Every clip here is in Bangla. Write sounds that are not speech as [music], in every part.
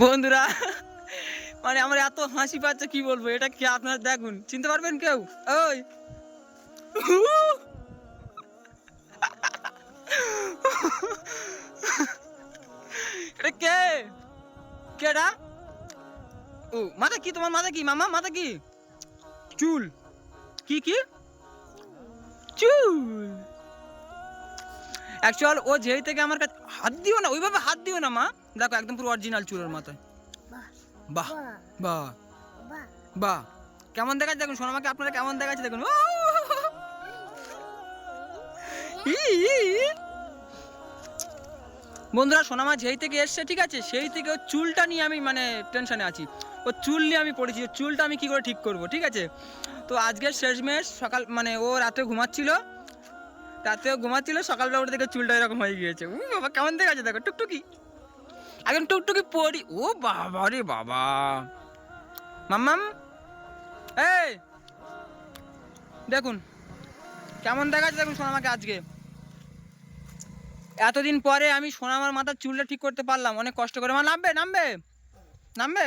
বন্ধুরা মানে আমার এত হাসি পাচ্ছে, কি বলব? এটা কি আপনারা দেখুন? চিনতে পারবেন কেউ? ওই। এটা কে? কেডা? ও, মাথা কি তোমার? মাথা কি? মামা, মাথা কি? চুল। কি কি? চুল। অ্যাকচুয়াল ও যেই থেকে আমার কাছে হাত দিও না, ওইভাবে হাত দিও না, মা। দেখো, একদম পুরো অরিজিনাল চুলের মাথায়। বাহ বাহ বাহ। কেমন দেখাচ্ছে দেখুন, সোনামাকে আপনারা কেমন দেখাচ্ছে দেখুন। বন্ধুরা, সোনামা যেই থেকে এসছে, ঠিক আছে, সেই থেকে ওর চুলটা নিয়ে আমি মানে টেনশনে আছি। ও চুল নিয়ে আমি পড়েছি চুলটা আমি কি করে ঠিক করব, ঠিক আছে? তো আজকের শেষমেশ, সকাল মানে ও রাতে ঘুমাচ্ছিল। রাতেও ঘুমাচ্ছিল, সকালবেলা উঠে দেখে চুলটা এরকম হয়ে গিয়েছে। ও বাবা, কেমন দেখাচ্ছে দেখো, টুকটুকি। এখন টুকটুকি পড়ি ও বাবা রে বাবা। মাম্মাম, এই, দেখুন, কেমন দেখাচ্ছে দেখুন সোনামাকে আজকে। এতদিন পরে আমি সোনামার মাথার চুলটা ঠিক করতে পারলাম, অনেক কষ্ট করে। মা, নামবে নামবে নামবে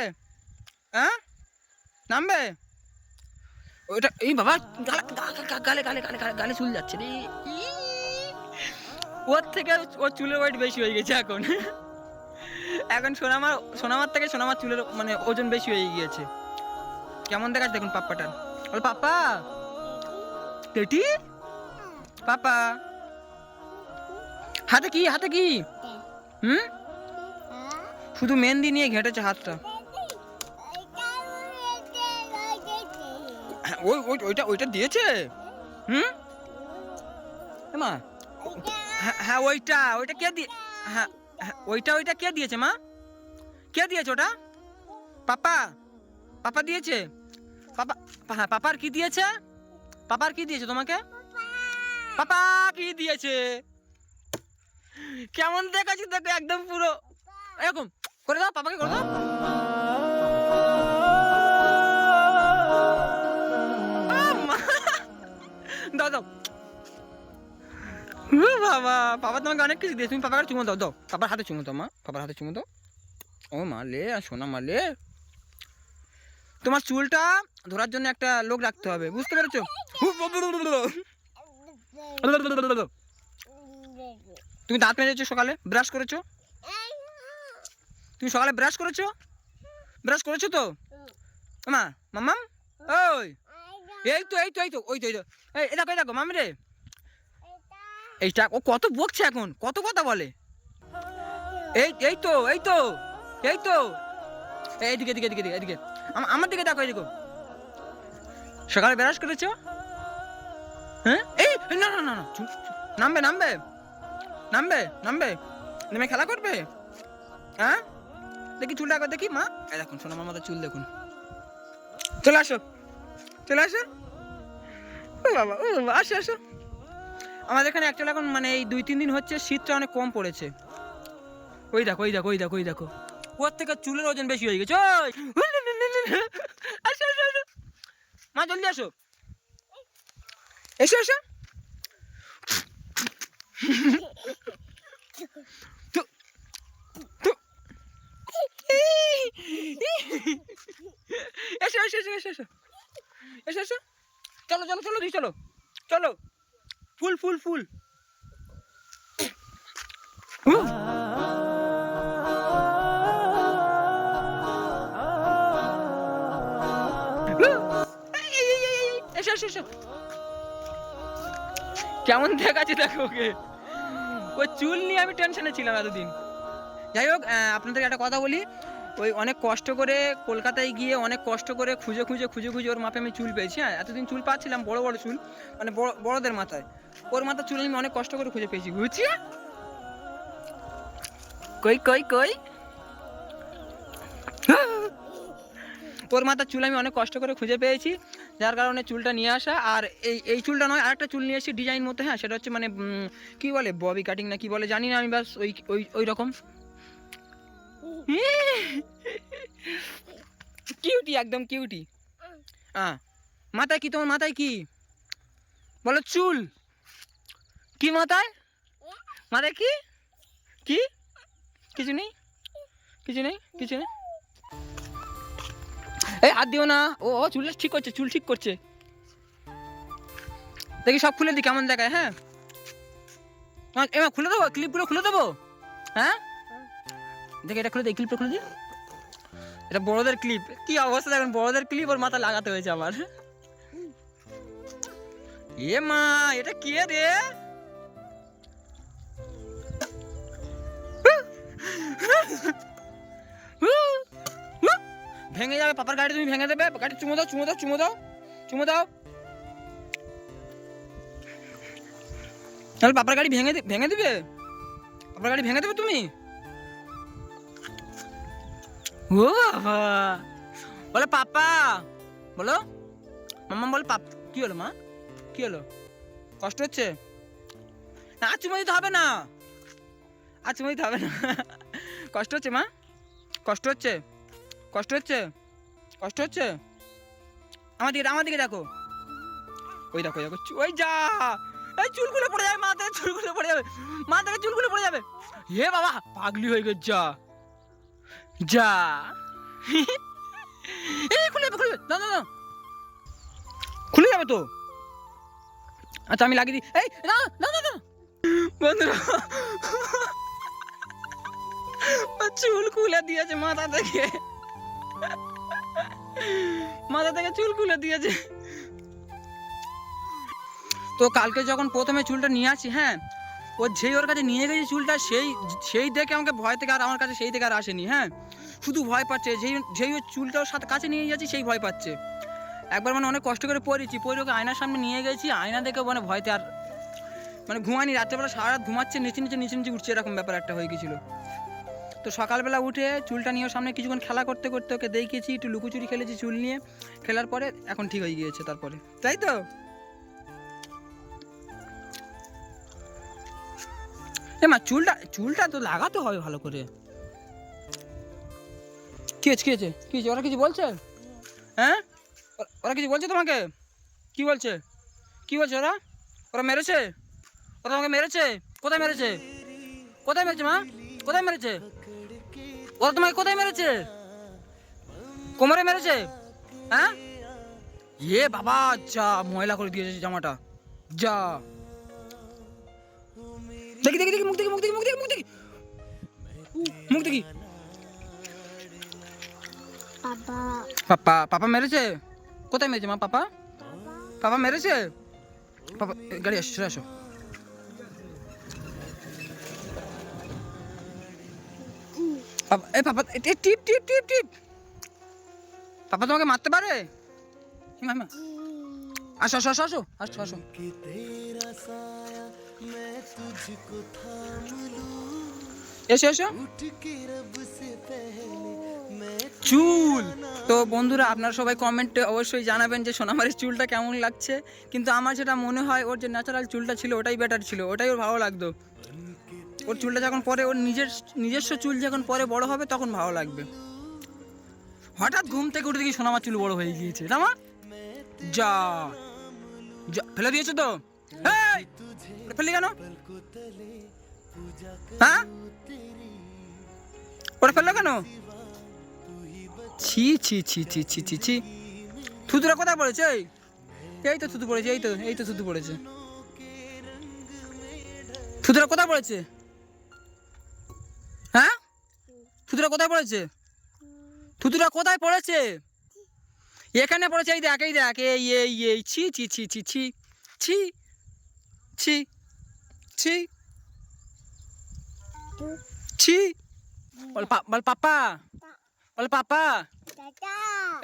হ্যাঁ? নামবে? ওইটা এই বাবা, গালে গালে গালে গালে গালে চুল যাচ্ছে রে। ওর থেকে ওর চুলের ওয়েট বেশি হয়ে গেছে এখন। এখন সোনামার সোনামার থেকে সোনামার চুলের মানে ওজন বেশি হয়ে গিয়েছে। কেমন দেখাচ্ছে দেখুন পাপ্পাটা। বল, পাপ্পা, পেটি? পাপা হাতে কি হাতে কি? হুম? শুধু মেহেন্দি নিয়ে ঘেঁটেছে হাতটা। ওই ওই ওইটা ওইটা দিয়েছে? হুম? মা হ্যাঁ হ্যাঁ ওইটা ওইটা কে দিয়ে হ্যাঁ হ্যাঁ, ওইটা ওইটা কে দিয়েছে মা? কে দিয়েছে ওটা? পাপা পাপা দিয়েছে? পাপা হ্যাঁ পাপার কি দিয়েছে? পাপার কি দিয়েছে তোমাকে? পাপা কি দিয়েছে? কেমন দেখাচ্ছি দেখো একদম পুরো। এরকম করে দাও পাপাকে করে দাও। দাও দাও। বাবা বাবা তোমাকে অনেক কিছু দিয়েছে। তুমি পাপাকে চুমো দাও দাও। পাপার হাতে চুমো দাও, মা। পাপার হাতে চুমো দাও। ও, মা লে, আর সোনা মা লে। তোমার চুলটা ধরার জন্য একটা লোক রাখতে হবে, বুঝতে পেরেছ? তুমি দাঁত মেজেছো সকালে? ব্রাশ করেছ? তুমি সকালে ব্রাশ করেছ? ব্রাশ করেছ তো? মা, মাম্মাম? ওই। এই তো এই তো এই তো ওই তো এই তো। এই দেখো এই দেখো মামি রে। এইটা ও কত বকছে এখন কত কথা বলে। এই এই তো এই তো এই তো। এইদিকে এদিকে এদিকে এদিকে এদিকে আমার দিকে দেখো এদিকে সকালে ব্রাশ করেছ? হ্যাঁ? এই না না না। নামবে নামবে। নামবে নামবে। নেমে খেলা করবে? হ্যাঁ? দেখি চুলটা দেখি মা। এই দেখুন শোনো আমার মাথার চুল দেখুন। চলে আসো। চলে আসো। ও বাবা ও আসো আসো। আমাদের এখানে অ্যাকচুয়ালি এখন মানে এই দুই, তিন দিন হচ্ছে শীতটা অনেক কম পড়েছে। ওই দেখো ওই দেখো ওই দেখো ওই দেখো। ওর থেকে চুলের ওজন বেশি হয়ে গেছে আসো আসো আসো। মা, জলদি আসো। এসো এসো। এসো এসো এসো এসো এসো। এসো এসো। চলো চলো চলো দি চলো। চলো। ফুল ফুল ফুল। কেমন দেখাচ্ছে দেখো ওকে। ও চুল নিয়ে আমি টেনশনে ছিলাম এতদিন। যাই হোক আহ, আপনাদের একটা কথা বলি। ওই অনেক কষ্ট করে কলকাতায় গিয়ে অনেক কষ্ট করে খুঁজে খুঁজে খুঁজে খুঁজে ওর মাপে আমি চুল পেয়েছি। হ্যাঁ এতদিন চুল পাচ্ছিলাম, বড় বড় চুল মানে বড়, বড়দের মাথায়। ওর মাথার চুল আমি অনেক কষ্ট করে খুঁজে পেয়েছি বুঝছি কই কই কই? ওর মাথার চুল আমি অনেক কষ্ট করে খুঁজে পেয়েছি, যার কারণে চুলটা নিয়ে আসা। আর এই এই চুলটা নয়, আরেকটা চুল নিয়ে এসেছি, ডিজাইন মতো। হ্যাঁ সেটা হচ্ছে মানে কি বলে, ববি কাটিং না কি বলে, জানি না আমি ব্যাস, ওই ওই ওই রকম। কিউটি একদম কিউটি হ্যাঁ মাথায় কি তোমার, মাথায় কি? বলো, চুল। কি মাথায়? মাথায় কি? কি? কিছু নেই? কিছু নেই? কিছু নেই? এই, হাত দিও না। ও ও, চুল ঠিক করছে, চুল ঠিক করছে। দেখি সব খুলে দি কেমন দেখায় হ্যাঁ? এমা খুলে দেবো? ক্লিপগুলো খুলে দেবো? হ্যাঁ? দেখি এটা খুলে দিই ক্লিপটা খুলে দিই এটা বড়দের ক্লিপ কি অবস্থা দেখেন, বড়দের ক্লিপ ওর মাথা লাগাতে হয়েছে আমার। এ মা, এটা কে রে? ভেঙে যাবে, পাপার গাড়ি তুমি ভেঙে দেবে। গাড়ি চুমো দাও চুমো দাও চুমো দাও চুমো দাও। তাহলে পাপার গাড়ি ভেঙে ভেঙে দিবে? পাপার গাড়ি ভেঙে দেবে তুমি? ও, বাবা। বলে, পাপা। বলো। মাম্মা বলে, পাপ কি হলো, মা? কি হলো? কষ্ট হচ্ছে? না চুমো দিতে হবে না। আর চুমো দিতে হবে না। কষ্ট হচ্ছে, মা? কষ্ট হচ্ছে? কষ্ট হচ্ছে? কষ্ট হচ্ছে? আমার দিকে আমার দিকে দেখো। ওই দেখো দেখো ওই যা! এই চুলগুলো পড়ে যাবে মাথায় চুলগুলো পড়ে যাবে। মাথায় চুলগুলো পড়ে যাবে। হে বাবা, পাগলি হয়ে গেছে যা। যা। এই খুলে যাবে খুলে না না না খুলে যাবে তো। আচ্ছা আমি লাগিয়ে দিই। এই না না চুল খুলে দিয়েছে মাথা থেকে। মাথা থেকে চুল খুলে দিয়েছে। তো কালকে যখন প্রথমে চুলটা নিয়ে আসি হ্যাঁ ও যেই ওর কাছে নিয়ে গেছে চুলটা, সেই সেই দেখে আমাকে ভয় থেকে আর আমার কাছে সেই থেকে আর আসেনি হ্যাঁ? শুধু ভয় পাচ্ছে, যেই যেই ওর চুলটা ওর সাথে কাছে নিয়ে যাচ্ছি, সেই ভয় পাচ্ছে। একবার মানে অনেক কষ্ট করে পড়েছি পরে ওকে আয়নার সামনে নিয়ে গেছি, আয়না দেখে মানে ভয়তে আর মানে ঘুমানি রাত্রেবেলা সারা রাত ঘুমাচ্ছে, নিচে নিচে নিচে নিচে উঠছে, এরকম ব্যাপার একটা হয়ে গেছিল। তো সকালবেলা উঠে চুলটা নিয়ে সামনে কিছুক্ষণ খেলা করতে করতে ওকে দেখিয়েছি, একটু লুকোচুরি খেলেছি চুল নিয়ে, খেলার পরে এখন ঠিক হয়ে গিয়েছে তারপরে। তাই তো? মা, চুলটা চুলটা তো লাগাতে হবে ভালো করে। কি হয়েছে কি হয়েছে কি হয়েছে? ওরা কিছু বলছে? হ্যাঁ? ওরা কিছু বলছে তোমাকে? কি বলছে? কি বলছে ওরা? ওরা মেরেছে? ওরা তোমাকে মেরেছে? কোথায় মেরেছে? কোথায় মেরেছে মা? কোথায় মেরেছে? ওরা তোমাকে কোথায় মেরেছে? কোমরে মেরেছে? হ্যাঁ? এ বাবা, যা ময়লা করে দিয়েছে জামাটা। যা। দেখি দেখি দেখি মুখ দেখি মুখ দেখি মুখ দেখি মুখ দেখি। মুখ দেখি। পাপা। পাপা মেরেছে? কোথায় মেরেছে মা পাপা? পাপা মেরেছে? পাপা গাড়ি আসো আসো। পাপা এ টিপ টিপ টিপ টিপ। পাপা তোমাকে মারতে পারে। আসো আসো আসো আসো আসো আসো। এসো এসো। চুল। তো বন্ধুরা আপনারা সবাই কমেন্টে অবশ্যই জানাবেন যে সোনামারির চুলটা কেমন লাগছে। কিন্তু আমার যেটা মনে হয় ওর যে ন্যাচারাল চুলটা ছিল ওটাই বেটার ছিল ওটাই ওর ভালো লাগতো। ওর চুলটা যখন পরে ওর নিজের নিজস্ব চুল যখন পরে বড় হবে তখন ভালো লাগবে। হঠাৎ ঘুম থেকে উঠে দেখি সোনামার চুল বড় হয়ে গিয়েছে। না যা। যা। ফেলে দিয়েছ তো? এই! ফেললি কেন হ্যাঁ ওটা ফেলল কেন ছি ছি ছি ছি ছি ছি ছি থুতুরা কোথায় পড়েছে এই? এই তো থুতু পড়েছে এই তো এই তো থুতু পড়েছে থুতুরা কোথায় পড়েছে হ্যাঁ থুতুরা কোথায় পড়েছে থুতুরা কোথায় পড়েছে এখানে পড়েছে এই দেখ এই দেখ এই এই এই ছি ছি ছি ছি ছি ছি ছি ছি। ছি। বল বল পাপা। বল পাপা।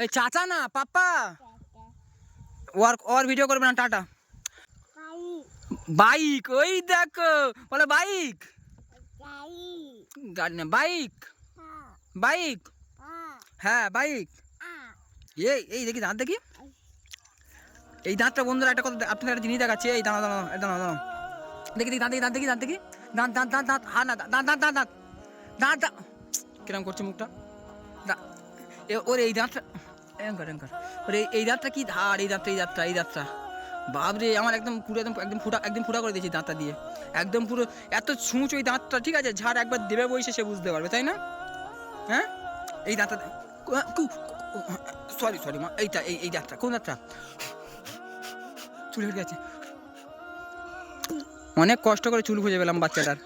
এই চাচা না পাপা। ওর ওর ভিডিও করবে না টাটা। বাইক। ওই দেখো। বলে বাইক। গাড়ি না বাইক। বাইক। হ্যাঁ বাইক। এই এই দেখি দাঁত দেখি। এই দাঁতটা বন্ধুরা একটা কথা আপনাদের একটা জিনিস দেখাচ্ছে। এই দাঁড়া দাঁড়া এই দাঁড়া দাঁড়া দেখি দেখি, দাঁত দেখি দাঁত দেখি দাঁত দেখি, দাঁত দাঁত দাঁত দাঁত হা না দাঁত দাঁত দাঁত দাঁত দাঁত দাঁত। কিরম করছে মুখটা? ওর এই দাঁতটা এরম কর এরম কর ওর এই- দাঁতটা কি ধার, এই দাঁতটা এই দাঁতটা এই দাঁতটা। বাবরে আমার একদম পুরো, একদম একদম ফুটা একদম ফুটা করে দিয়েছি দাঁতটা দিয়ে। একদম পুরো, এত ছুঁচ ওই দাঁতটা, ঠিক আছে, ঝাড় একবার দেবে বইসে সে বুঝতে পারবে, তাই না? হ্যাঁ? এই দাঁতটা সরি সরি মা, এইটা, এই এই দাঁতটা, কোন দাঁতটা? চুল হেঁটে গেছে অনেক কষ্ট করে চুল খুঁজে পেলাম বাচ্চাটার।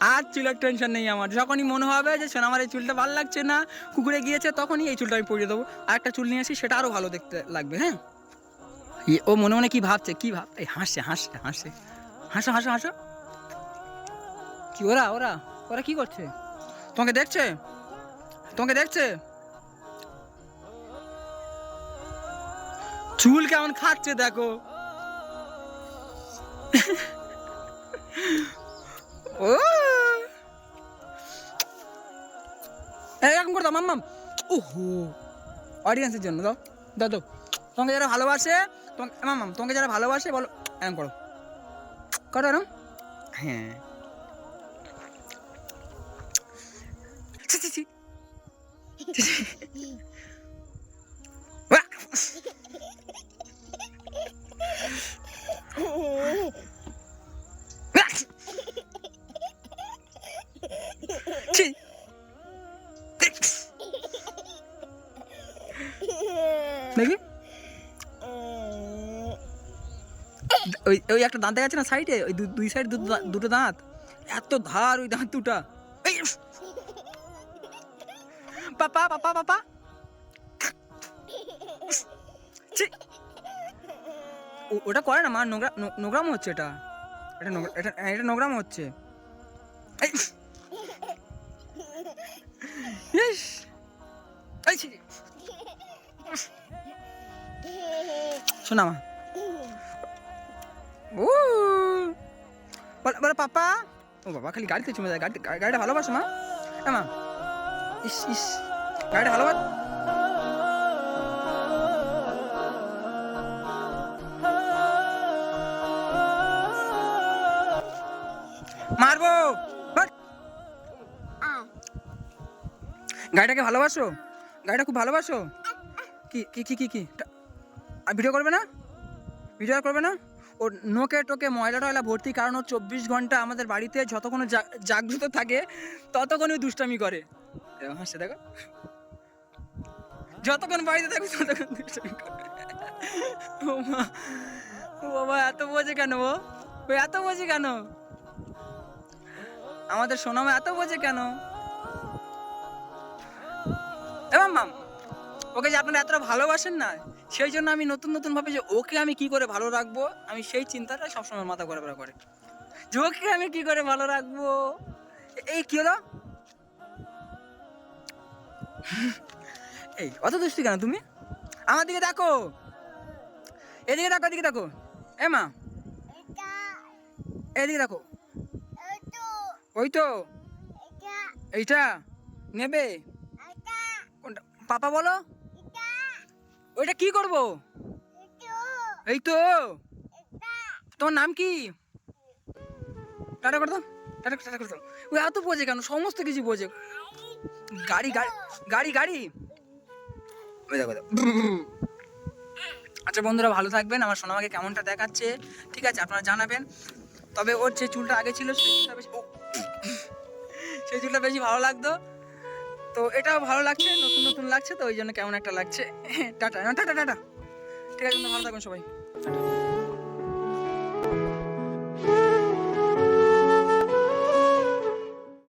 আর চুলের টেনশন নেই আমার। যখনই মনে হবে যে, শোন, আমার এই চুলটা ভালো লাগছে না, কুকুরে গিয়েছে, তখনই এই চুলটা আমি পরিয়ে দেবো। আর একটা চুল নিয়ে আসি, সেটা আরও ভালো দেখতে লাগবে হ্যাঁ? ও মনে মনে কি ভাবছে, কি ভাব, এই হাসছে হাসছে হাসছে। হাসো হাসো হাসো। কি ওরা ওরা ওরা কি করছে? তোমাকে দেখছে? তোমাকে দেখছে? চুল কেমন খাচ্ছে দেখো। [laughs] ও এরকম করে দাও মাম্মাম। ওহো অডিয়েন্সের জন্য দাও দাও দাও। তোমাকে যারা ভালোবাসে তোমাকে মাম্মাম তোমাকে যারা ভালোবাসে বলো এরকম করো। করো এরকম? হ্যাঁ। ছি, ছি। দেখি। ওই ওই একটা দাঁত দেখা না সাইডে? ওই দুই সাইড দুটো দাঁত এত ধার ওই দাঁত দুটা! পাপা পাপা পাপা। ওটা করে না, মা? নোংরা নোংরাম হচ্ছে এটা। এটা এটা এটা নোংরাম হচ্ছে। শোনা মা। ও বলে পাপা। ও বাবা খালি গাড়িতে চুমে যায়। গাড়ি গা- গাড়িটা ভালোবাসো মা। হ্যাঁ মা। ইস ইস। গাড়িটা ভালোবাস মারবো। গাড়িটাকে ভালোবাসো? গাড়িটা খুব ভালোবাসো? কি কি কি কি আর ভিডিও করবে না? ভিডিও করবে না? ওর নোকে টোকে ময়লা টয়লা ভর্তি কারণ ও চব্বিশ ঘণ্টা আমাদের বাড়িতে যতক্ষণ ও জাগ্রত থাকে, ততক্ষণ ওই দুষ্টামি করে। হাসছে, দেখো। যতক্ষণ বাড়িতে থাকবে, ততক্ষণ দুষ্টামি করে। ও মা, ও বাবা, এত বোঝে কেন ও? ও এত বোঝে কেন? আমাদের সোনামা এত বোঝে কেন? এবার মাম ওকে যে আপনারা এতটা ভালোবাসেন না সেই জন্য আমি নতুন নতুন ভাবে যে ওকে আমি কি করে ভালো রাখব আমি সেই চিন্তাটা সবসময় মাথা ঘোরাফেরা করে। যে ওকে আমি কি করে ভালো রাখব এই কি হলো? এই অত দুষ্টি কেন তুমি? আমার দিকে দেখো। এদিকে দেখো এদিকে দেখো। এ মা এদিকে দেখো। ওই তো। এইটা। নেবে? পাপা বলো? ওইটা কি করব? এই তো। তোমার নাম কি? টাটা করে দাও। টাটা টাটা করে দাও। ও এত বোঝে কেন? সমস্ত কিছু বোঝে। গাড়ি গাড়ি গাড়ি গাড়ি। ওই দেখো, দেখো। আচ্ছা বন্ধুরা ভালো থাকবেন। আমার সোনামাকে কেমনটা দেখাচ্ছে ঠিক আছে? আপনারা জানাবেন। তবে ওর যে চুলটা আগে ছিল সেই চুলটা বেশি সেই চুলটা বেশি ভালো লাগতো। তো এটাও ভালো লাগছে, নতুন নতুন লাগছে, তো ওই জন্য কেমন একটা লাগছে। [laughs] টাটা টাটা টাটা ঠিক আছে ভালো থাকুন সবাই। টাটা।